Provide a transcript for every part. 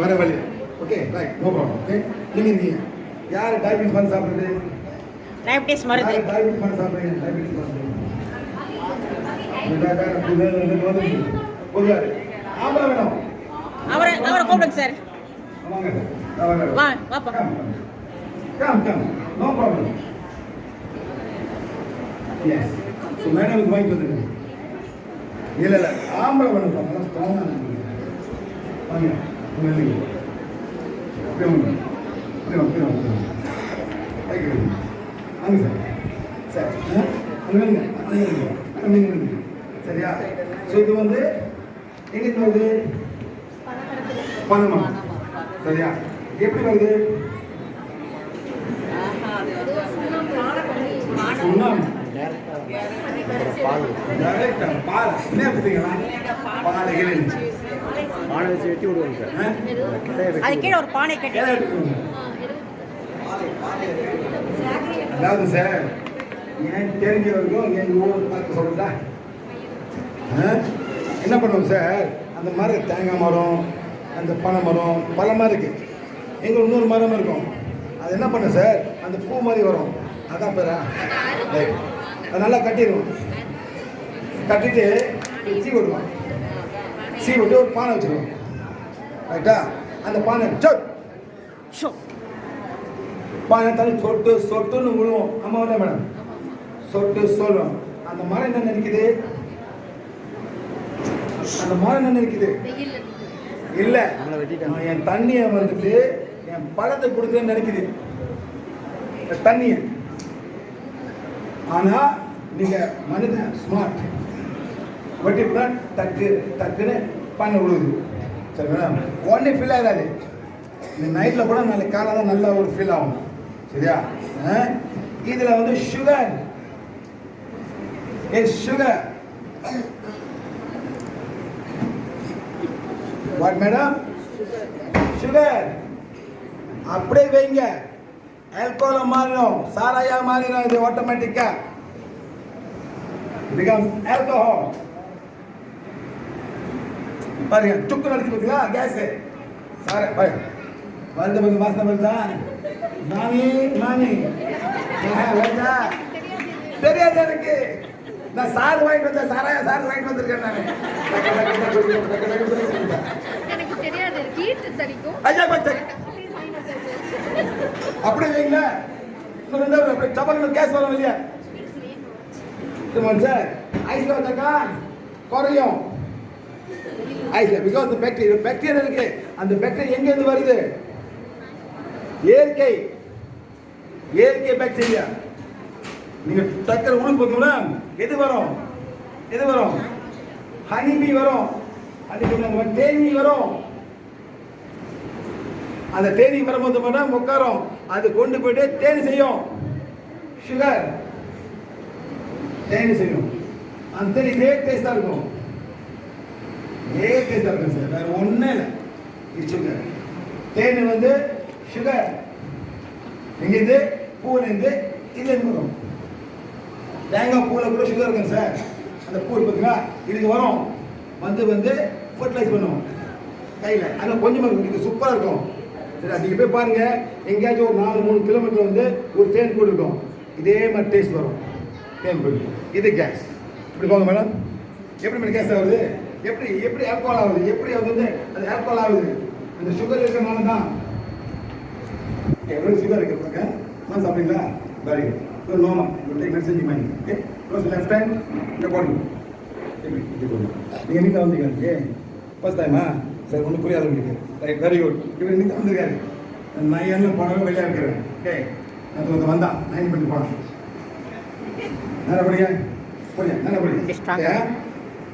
வர வழி okay right no problem okay நீங்கள் இருக்கீங்க. யார் டயபிட்டிஸ் பண்ண சாப்பிட்றது டயபிட்டிஸ் மருந்து. டயபிட்டிஸ் பண்ண சாப்பிட்றீங்க டயபிட்டிஸ் மருந்து. அவரை அவரை கூப்பிடுங்க சார் வாங்க சார் வாங்க வா வாப்பா come come no problem yes so மேடமுக்கு வாங்கிட்டு வந்துருங்க. இல்லை இல்லை. ஆம்பளை நல்லா ஸ்ட்ராங்காக வாங்க உங்க இல்லைங்க அப்படியே வாங்க அப்படியே வாங்க அப்படியே வாங்க வாங்க சார் சார்? அங்க அங்க அங்க. சரியா ஸோ இது வந்து எங்கிட்டு வருது பணமா சரியா எப்படி வருது? சுண்ணாம்பு. டைரக்டா பால். என்ன எடுத்தீங்களா பால். இலை மாடு வச்சு வெட்டி விடுவாங்க சார். அது கீழே ஒரு பானை கட்டி அதாவது சார் ஏன் தெரிஞ்ச வரைக்கும் எங்கள் ஊர் பார்க்க சொல்லுதா என்ன பண்ணுவோம் சார்? அந்த மரம் தேங்காய் மரம் அந்த பனை மரம் பல மரம் இருக்கு. எங்கள் இன்னொரு மரம் இருக்கும். அது என்ன பண்ணும் சார்? அந்த பூ மாதிரி வரும். அதான் பேரா? அது நல்லா கட்டிடுவோம். கட்டிட்டு சீ விடுவோம் சீ விட்டு ஒரு பானை வச்சுருவோம் ரைட்டா அந்த பானை சொட் ஷோ பானை தண்ணி சொட்டு சொட்டுன்னு விழுவோம். அம்மா வரல மேடம் சொட்டு சொல்லும் அந்த மரம் என்ன நினைக்குது? அந்த மரம் என்ன நினைக்குது? இல்ல. என் தண்ணியை வந்துட்டு என் பழத்தை கொடுக்குறேன்னு நினைக்குது. தண்ணியை. ஆனா நீங்க மனிதன் ஸ்மார்ட் வெட்டிப்புனா டக்கு டக்குன்னு பண்ண விழுகுது சரி மேடம் உடனே ஃபீல் ஆகாது. இந்த நைட்டில் கூட நாளைக்கு காலை தான் நல்லா ஒரு ஃபீல் ஆகும். சரியா? ஆ? வந்து சுகர் ஏ சுகர் வாட் மேடம் சுகர் அப்படியே வைங்க. ஆல்கோல மாறிடும். சாராயா மாறிடும். இது ஆட்டோமேட்டிக்கா பிகம் ஆல்கோஹால் பாருங்க சுக்கு நடத்தி பார்த்தீங்களா? கேஸ் சார பாருங்க. வருது வந்து வாசனை வருதா நானி நானி ஆஹா, வருதா தெரியாது எனக்கு. நான் சார் வாங்கிட்டு வந்தேன் சாராயா சார் வாங்கிட்டு வந்திருக்கேன் நான். எனக்கு தெரியாது ஐயா பச்சை அப்படியே வைங்களேன் இன்னும் ரெண்டு hour அப்படியே டபக்குன்னு கேஸ் வரும் இல்லையா? சார் ஐஸ்ல வச்சாக்கா குறையும். ஐஸ்ல பிகாஸ் இந்த பாக்டீரியா பாக்டீரியா இருக்கு. அந்த பாக்டீரியா எங்க இருந்து வருது? இயற்கை. இயற்கை பாக்டீரியா நீங்க டக்கர் உணவு பார்த்தீங்கன்னா எது வரும்? எது வரும்? ஹனிபி வரும். ஹனிபி தேனி வரும். அந்த தேனி வரும்போது மட்டும் உட்காரும். அது கொண்டு போயிட்டு தேனி செய்யும். சுகர் தேனி செய்யும். அந்த தேனி டேஸ்டா இருக்கும். இதே டேஸ்டா சார். வேற ஒன்றும் இல்லை. இது சுகர் தேனி வந்து சுகர் இங்கேருந்து பூலேருந்து இதுலேருந்து வரும். தேங்காய் பூவில் கூட சுகர் இருக்குங்க சார். அந்த பூ பார்த்தீங்களா இதுக்கு வரும். வந்து வந்து ஃபர்டிலைஸ் பண்ணுவோம். கையில். ஆனால் கொஞ்சமாக இருக்கும். இது சூப்பராக இருக்கும். சரி நீங்கள் போய் பாருங்கள் எங்கேயாச்சும் ஒரு நாலு மூணு கிலோமீட்டர் வந்து ஒரு தேன் கூடு இருக்கும். இதே மாதிரி டேஸ்ட் வரும். தேன் கூடு இது கேஸ் இப்படி போங்க மேடம். எப்படி மேடம் கேஸ் ஆகுது எப்படி எப்படி ஆல்கோஹால் ஆகுது? எப்படி அது வந்து அது ஆல்கோஹால் ஆகுது? அந்த சுகர் இருக்கிறனால தான். எவ்வளோ சுகர் இருக்கு பாருங்க. நான் சாப்பிட்டீங்களா? Very good no நோமா you take message mind okay close left hand இந்த பாடி நீங்கள் வந்தீங்க ஓகே ஃபர்ஸ்ட் டைமா சார் ஒன்றும் புரியாது உங்களுக்கு ரைட் வெரி குட் இவர் இன்னைக்கு வந்திருக்காரு? நான் என்ன போனவே வெளியாக இருக்கிறேன் ஓகே அது வந்து வந்தான் நைன் பண்ணி போனான் நேரம் படிங்க. புரியா நேரம் படிங்க.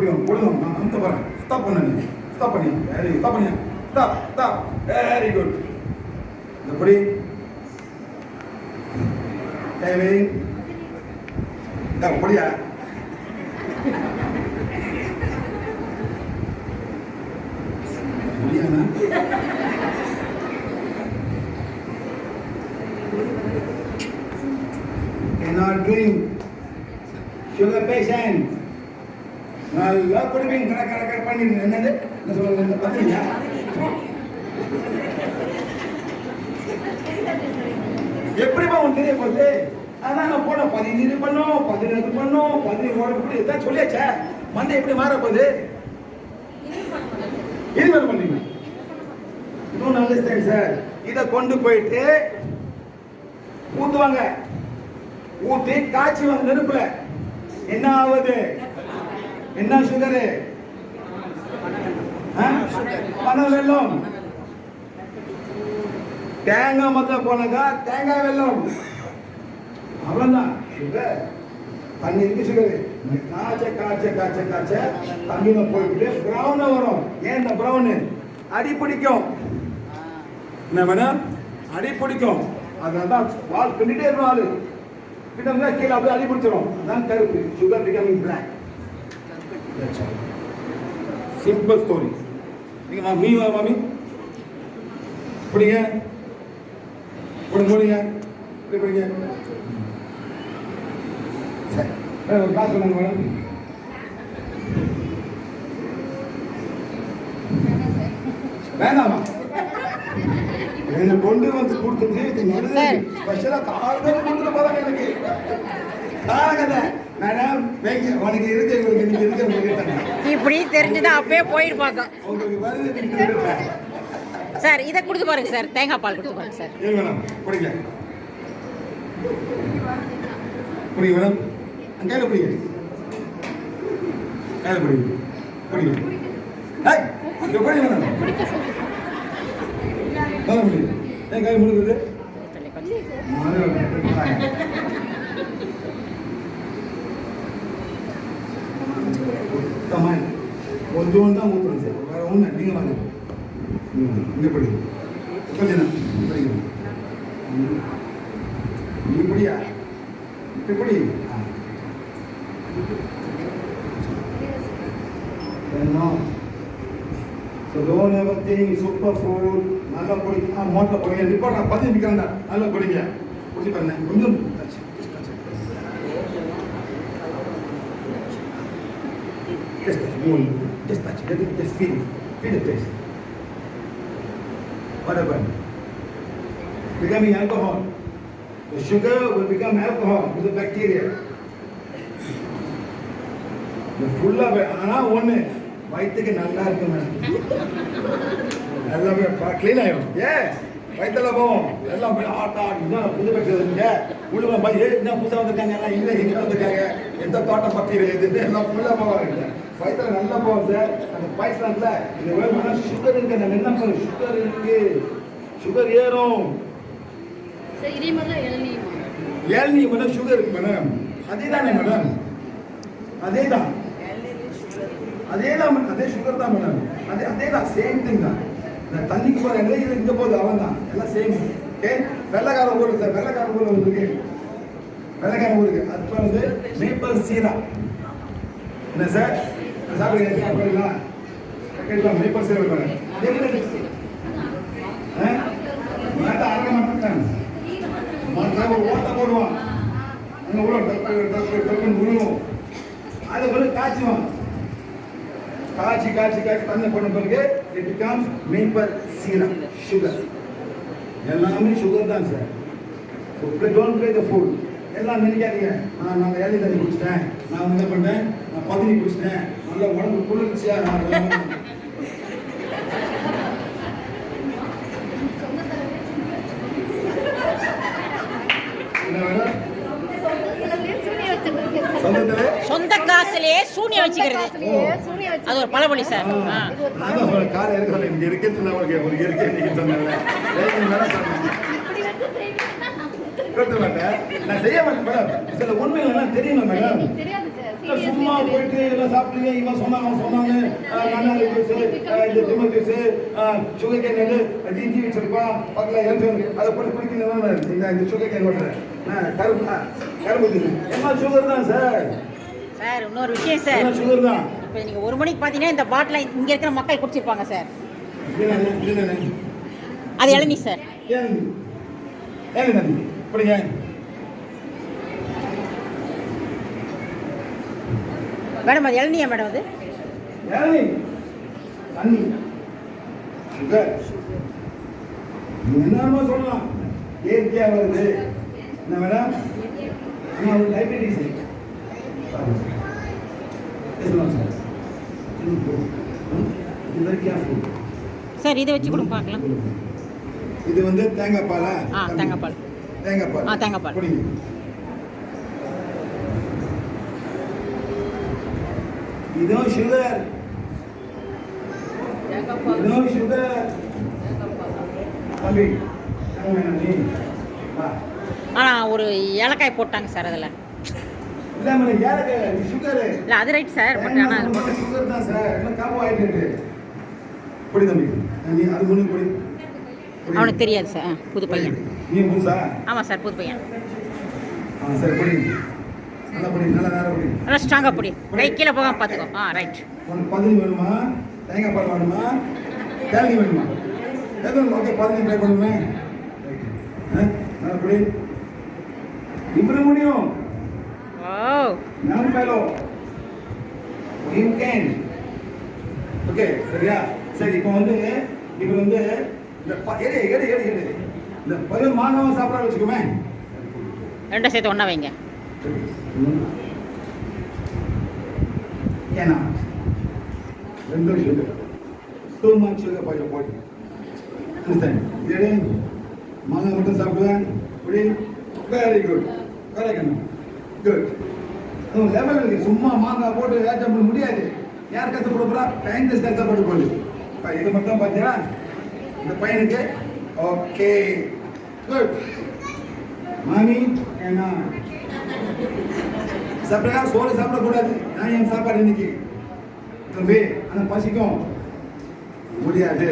Distract. ஏன் புரியும் புரியும் நான் அந்த வரேன் ஸ்டாப் பண்ண நீ. ஸ்டாப் பண்ணி. வெரி ஸ்டாப் பண்ணி. ஸ்டாப் ஸ்டாப் வெரி குட் இந்த புடி தேவை புடியா முடியாதா cannot drink sugar patient. நல்லா கொடுப்பீங்க கர கர கர பண்ணி என்னது? என்ன சொல்லுங்க இந்த பார்த்தீங்களா எப்படிமா உன் தெரிய போகுது? அதான் நான் போனோம் பதினீரு பண்ணோம் பதினெட்டு பண்ணோம் பதினேழு ஓட இதான் சொல்லியாச்சே? மந்தை எப்படி மாற போகுது? இனிமேல் பண்ணீங்க இன்னும் நல்ல சார் இதை கொண்டு போயிட்டு ஊத்துவாங்க. ஊத்தி காய்ச்சி வந்து நெருப்புல. என்ன ஆகுது? என்ன சுகரு? பனை வெல்லம். தேங்காய் மத்த போனாக்கா தேங்காய் வெல்லம். அவ்வளவுதான். சுகர். தண்ணி இருக்கு சுகரு? காய்ச்ச காய்ச்ச காய்ச்ச காய்ச்ச தண்ணியில போயிட்டு ப்ரௌனாக வரும். ஏன் இந்த ப்ரௌனு அடி பிடிக்கும். என்ன மேடம் அடி பிடிக்கும். அதனால வால் பின்னிட்டே இருக்கும் ஆளு கிட்ட கீழே அப்படியே அடி பிடிச்சிடும் அதான் கருப்பு. Sugar becoming black simple story நீங்க மா- மாமி பிடிங்க. பிடி முடிங்க இப்படி பிடிங்க. சரி. காசு சொல்லுங்க மேடம் வேண்டாமா என்ன கொண்டு வந்து கொடுத்துட்டு இது நடுவே ஸ்பெஷலா காரணம் கொடுத்துட்டு போறாங்க எனக்கு. வைங்க உனக்கு இருக்கு உங்களுக்கு நீங்க இருக்க உங்களுக்கு இப்படி தெரிஞ்சுதான் அப்பயே போயிருப்பாங்க உங்களுக்கு வருது சார் இதை கொடுத்து பாருங்க சார். தேங்காய் பால் கொடுத்து பாருங்க சார். மேடம் பிடிங்க பிடிங்க மேடம். கையில பிடிங்க கையில பிடிங்க பிடிங்க ஏய் இங்க மேடம். பிடிக்க சொல்லு ஏன் கை முழுகுது. கமான் கொஞ்சம் தான் ஊற்றுறேன் சார். வேற ஒன்று நீங்கள் வாங்க. இங்கே இங்க படிங்க. கொஞ்சம் படிங்க. இப்படியா இப்படி so don't ever think super food நல்லா குடிங்க மோட்டில் குடிங்க நிப்பாட் நான் பதிவு நிற்கிறேன்டா நல்லா குடிங்க குடிச்சு பாருங்க. கொஞ்சம் touch, just touch it. Just touch, more, just touch, let it just feel, feel the taste. What happened? Becoming alcohol. The sugar will become alcohol with the bacteria. இந்த ஃபுல்லாக ஆனால் ஒன்று வயிற்றுக்கு நல்லா இருக்கு மேடம் எல்லாமே க்ளீன் ஆகிடும் ஏ வயிற்றுல போவோம் எல்லாம் போய் ஆட்டா இதுதான் புது பேசுறதுங்க உள்ள போய் என்ன புதுசாக வந்திருக்காங்க எல்லாம் இல்லை எங்கே வந்திருக்காங்க எந்த தோட்டம் பற்றி எல்லாம் ஃபுல்லாக போவாங்க வயிற்றுல நல்லா போகும் சார். அந்த பாய்சனில் இந்த வேணும்னா சுகர் இருக்கு. அந்த என்ன சுகர் இருக்கு. சுகர் ஏறும். சரி இதே ஏழ்னி மேடம் சுகர் இருக்கு மேடம் அதே தானே மேடம் அதே தான் அதே தான் அதே சுகர் தான் மேடம் அதே அதே தான் சேம் திங் தான். இந்த தண்ணிக்கு போகிற எண்ணெய் இது இங்கே போகுது அவன் தான். எல்லாம் சேம் ஓகே வெள்ளைக்கார ஊர் சார் வெள்ளைக்கார ஊர் இருக்கு. வெள்ளைக்கார ஊருக்கு. அது வந்து மேப்பல் சீரா என்ன சார்? சாப்பிடுங்க சாப்பிடுங்களா கேட்கலாம் மேப்பல் சீரா பாருங்க அரைக்க மாட்டேன் மற்ற ஒரு போடுவான் அங்கே உள்ள டக்கு டக்கு டக்குன்னு விழுவும் அதை வந்து காய்ச்சுவான் காய்ச்சி காய்ச்சி காய்ச்சி தண்ணி பண்ண பிறகு இட் பிகம்ஸ் மேப்பர் சீரம் சுகர் எல்லாமே சுகர் தான் sir don't play the food எல்லாம் நினைக்காதீங்க நான் நான் ஏழை தண்ணி குடிச்சிட்டேன் நான் வந்து என்ன பண்ணேன் நான் பதினி குடிச்சிட்டேன் நல்லா உடம்பு குளிர்ச்சியா சொந்த காசுலயே சூனியம் வச்சுக்கிறது. அது ஒரு பழமொழி சார். காரை எடுக்கல, இங்க இருக்குன்னு சொன்னா உனக்கு இருக்கு, இன்னைக்கு சொன்னேன்ல. ஏய், நீ வேணா சொன்ன. கொடுக்க மாட்டேன். நான் செய்ய மாட்டேன் மேடம். சில உண்மைகள் எல்லாம் தெரியணும் மேடம். சும்மா போயிட்டு எல்லாம் சாப்பிட்டீங்க, இவன் சொன்னாங்க, அவன் சொன்னாங்க, ஜூஸு, ஆ, இந்த திமிர் ஜூஸு, சுகர் கேன் நெல்லு, அது இஞ்சி வச்சிருப்பான், பக்கத்துல எலுமிச்சை, அதை போட்டு குடிக்கிறதுனால இந்த இந்த சுகர் கேன். ஆ, கரும்பு கரும்பு. எல்லாம் சுகர் தான் சார்? சார் இன்னொரு விஷயம் சார். சுகர் தான்? இப்போ நீங்க ஒரு மணிக்கு பார்த்தீங்கன்னா இந்த பாட்டில் இங்க இருக்கிற மக்கள் குடிச்சிருப்பாங்க சார். அது இளநீ சார். ஏன்? தம்பி இப்படிங்க மேடம் அது இளநியா மேடம் அது? என்னமா சொல்லலாம்? இயற்கையா வருது. என்ன மேடம்? careful. சார் இதை வச்சு கூட பார்க்கலாம். இது வந்து தேங்காய் பாலா? ஆ, தேங்காய் பால். தேங்காய் பால். ஆ, தேங்காய் பால். இதுவும் சுகர் இதுவும் சுகர் தம்பி ஆனால் ஒரு ஏலக்காய் போட்டாங்க சார் அதில். இல்ல அது ரைட் சார் பட் ஆனால் சுகர் தான் சார். குடி தம்பி. நீ அது முன்னு குடி. அவனுக்கு தெரியாது சார். புது பையன். நீ புதுசா? ஆமாம் சார் புது பையன். ஆ சரி குடி நல்லா ஸ்ட்ராங்காக பிடி. கை கீழே போகாமல் பார்த்துக்கோ ஆ ரைட் பதினி வேணுமா? தேங்காய் பால் வேணுமா? தேங்காய் வேணுமா? ஓகே பதினி ட்ரை பண்ணுமே. குடி இப்படி முடியும் நான் ஃபெலோ யூ கேன் ஓகே சரியா? சரி இப்போ வந்து இப்போ வந்து இந்த எடு எடு எடு எடு. இந்த மாங்காவும் சாப்பிட வச்சுக்கோமே. ரெண்டும் சேர்த்து ஒன்றா வைங்க. ஏன்னா ரெண்டும் sugar too much sugar for body understand எடு மாங்காய் மட்டும் சாப்பிடுவேன் இப்படி very good correct good level சும்மா மாங்காய் போட்டு வேச்சம் பண்ண முடியாது யார் கஷ்டப்பட போறா டைம் கஷ்டப்பட்டு போகுது இப்போ இது மட்டும் பார்த்தீங்கன்னா இந்த பையனுக்கு ஓகே குட் மாமி என்ன சாப்பிட்டா சோறு சாப்பிடக்கூடாது. நான் என் சாப்பாடு இன்னைக்கு? தம்பி ஆனால் பசிக்கும். முடியாது.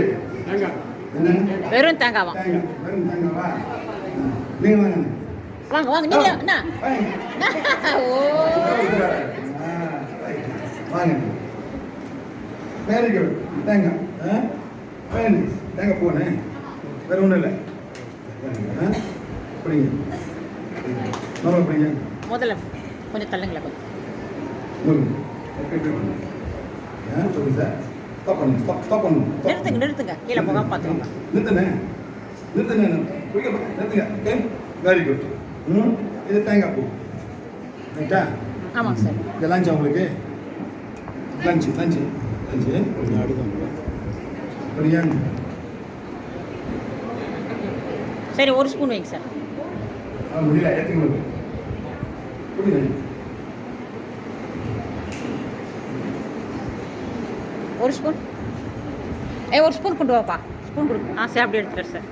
வெறும் தேங்காவா? வெறும் தேங்காவா? நீங்கள் வாங்க. வாங்க வாங்க நீங்கள் என்ன? ஓ. வாங்க. வெரி குட் தேங்காய். வெரி நைஸ் தேங்காய் போனே வேற ஒன்றும் இல்லை. ஆ பிடிங்க நல்லா பிடிங்க முதல்ல. கொஞ்சம் தள்ளுங்களேன் கொஞ்சம். நிறுத்துங்க நிறுத்துங்க. கீழே போகாமல் பார்த்துக்கோங்க. நிறுத்துனே குடிக்க நிறுத்துங்க ஓகே வெரி குட் ம் இது தேங்காய் பூ. ரைட்டா ஆமாங்க சார் இது லஞ்ச் உங்களுக்கு? லஞ்சு லஞ்சு லஞ்சு சரியா சரி ஒரு ஸ்பூன் வைங்க சார் முடியல குடிங்க ஒரு ஸ்பூன் ஏ ஒரு ஸ்பூன் கொண்டு வாப்பா. ஸ்பூன் கொடு. ஆ சரி அப்படி எடுத்துக்கிறேன் சார்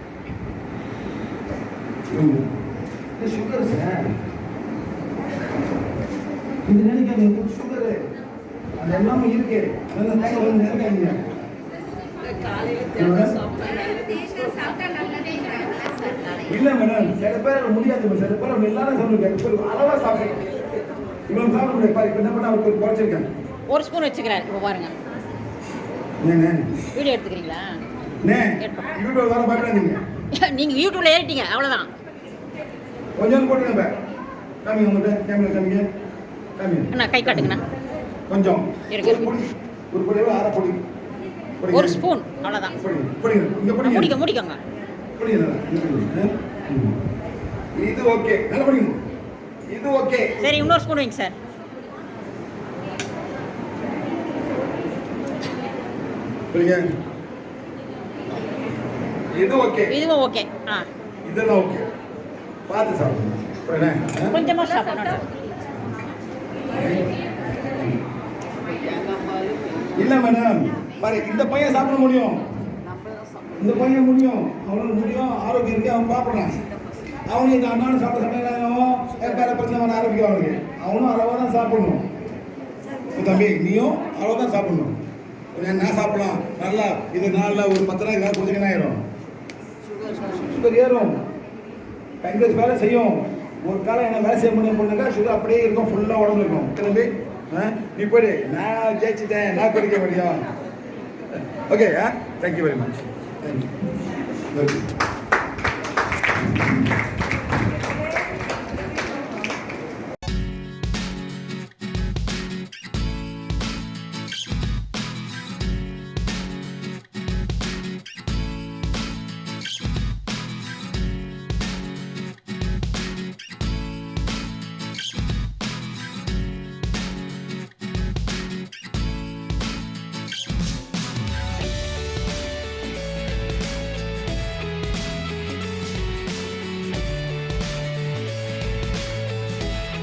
இது சுகர் சார் இது நினைக்காதீங்க இது சுகரு அது எல்லாமே இருக்கு. அதெல்லாம் தேங்காய் வந்து நினைக்காதீங்க இல்ல மேடம் சில பேர் முடியாது சில பேர் எல்லாரும் சாப்பிடுங்க சில பேர் அளவா சாப்பிடுங்க. இவங்க சாப்பிட முடியாது. பாரு இப்ப என்ன பண்ண அவருக்கு குறைச்சிருக்கேன் ஒரு ஸ்பூன் வச்சுக்கிறேன். இப்போ பாருங்க. வீடியோ எடுத்துக்கிறீங்களா? யூடியூப் வர பயப்படாதீங்க நீங்கள் யூடியூப்ல ஏறிட்டீங்க. அவ்வளோதான் கொஞ்சம் போட்டுருங்க பே காமிங்க உங்கள்கிட்ட கேமரா காமிங்க காமிங்க அண்ணா கை காட்டுங்கண்ணா. கொஞ்சம். ஒரு பொடி அரை பொடி. ஒரு ஸ்பூன் அவ்வளோதான் முடிக்க முடிக்கோங்க இது ஓகே. நல்லா பொடிங்க. இது ஓகே. சரி இன்னொரு ஸ்பூன் வைங்க சார். இது ஓகே. இதுவும் ஓகே. ஆ. இதெல்லாம் ஓகே. பார்த்து சாப்பிடுங்க? கொஞ்சமாக சாப்பிடணும். இல்ல மேடம் பாரு இந்த பையன் சாப்பிட முடியும். இந்த பையன் முடியும். அவனுக்கு முடியும் ஆரோக்கியம் இருக்கு அவன் சாப்பிடுறான் அவனும் இந்த அண்ணாவும் சாப்பிட சாப்பிட்டாலும் வேற பிரச்சனை வர ஆரோக்கியம் அவனுக்கு அவனும் அளவாக தான் சாப்பிடணும். உன் தம்பி நீயும் அளவாக தான் சாப்பிடணும் நான் சாப்பிடலாம். நல்லா இது நாளில் ஒரு பத்து நாள் ஏதாவது குடிச்சிங்கன்னா ஆயிரும். சுகர் ஏறும். பேங்கஸ் வேலை செய்யும். ஒரு காலம் என்ன வேலை செய்ய முடியும் பொண்ணுக்கா சுகர் அப்படியே இருக்கும் ஃபுல்லாக உடம்பு இருக்கும். கிளம்பி ஆ? நீ போயிடு. நான் ஜெயிச்சிட்டேன். நான் குடிக்க முடியும். Okay ah? Thank you very much thank you Obrigado.